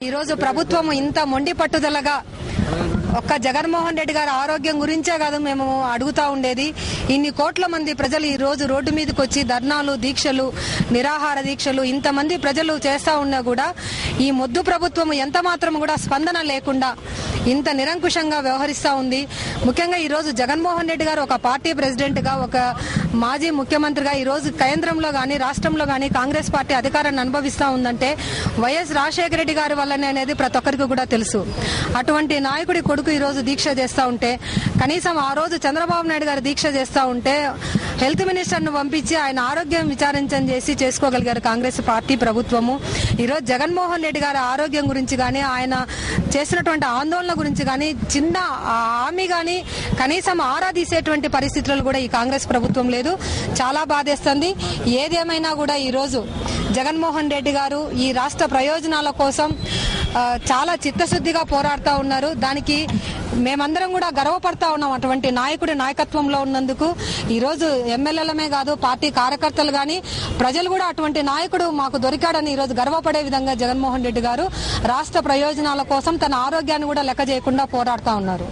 ఈరోజు ప్రభుత్వం ఇంత మొండి పట్టుదలగా ఒక్క జగన్మోహన్ రెడ్డి గారి ఆరోగ్యం గురించే కాదు మేము అడుగుతా ఉండేది. ఇన్ని కోట్ల మంది ప్రజలు ఈ రోజు రోడ్డు మీదకి వచ్చి ధర్నాలు దీక్షలు నిరాహార దీక్షలు ఇంతమంది ప్రజలు చేస్తా ఉన్నా కూడా ఈ మొద్దు ప్రభుత్వం ఎంత మాత్రం కూడా స్పందన లేకుండా ఇంత నిరంకుశంగా వ్యవహరిస్తా ఉంది. ముఖ్యంగా ఈరోజు జగన్మోహన్ రెడ్డి గారు ఒక పార్టీ ప్రెసిడెంట్గా ఒక మాజీ ముఖ్యమంత్రిగా ఈరోజు కేంద్రంలో కానీ రాష్ట్రంలో కానీ కాంగ్రెస్ పార్టీ అధికారాన్ని అనుభవిస్తా ఉందంటే వైఎస్ రాజశేఖర రెడ్డి గారి వల్లనే అనేది ప్రతి ఒక్కరికి కూడా తెలుసు. అటువంటి నాయకుడి కొడుకు ఈరోజు దీక్ష చేస్తూ ఉంటే కనీసం ఆ రోజు చంద్రబాబు నాయుడు గారు దీక్ష చేస్తా ఉంటే హెల్త్ మినిస్టర్ను పంపించి ఆయన ఆరోగ్యం విచారించని చేసి చేసుకోగలిగారు కాంగ్రెస్ పార్టీ ప్రభుత్వము. ఈ రోజు జగన్మోహన్ రెడ్డి గారి ఆరోగ్యం గురించి కానీ ఆయన చేసినటువంటి ఆందోళన గురించి కానీ చిన్న హామీ కానీ కనీసం ఆరా తీసేటువంటి పరిస్థితులు కూడా ఈ కాంగ్రెస్ ప్రభుత్వం లేదు. చాలా బాధేస్తుంది. ఏదేమైనా కూడా ఈరోజు జగన్మోహన్ రెడ్డి గారు ఈ రాష్ట్ర ప్రయోజనాల కోసం చాలా చిత్తశుద్ధిగా పోరాడుతూ ఉన్నారు. దానికి మేమందరం కూడా గర్వపడతా ఉన్నాం అటువంటి నాయకుడి నాయకత్వంలో ఉన్నందుకు. ఈరోజు ఎమ్మెల్యేలమే కాదు పార్టీ కార్యకర్తలు కానీ ప్రజలు కూడా అటువంటి నాయకుడు మాకు దొరికాడని ఈరోజు గర్వపడే విధంగా జగన్మోహన్ రెడ్డి గారు రాష్ట్ర ప్రయోజనాల కోసం తన ఆరోగ్యాన్ని కూడా లెక్క చేయకుండా పోరాడుతూ ఉన్నారు.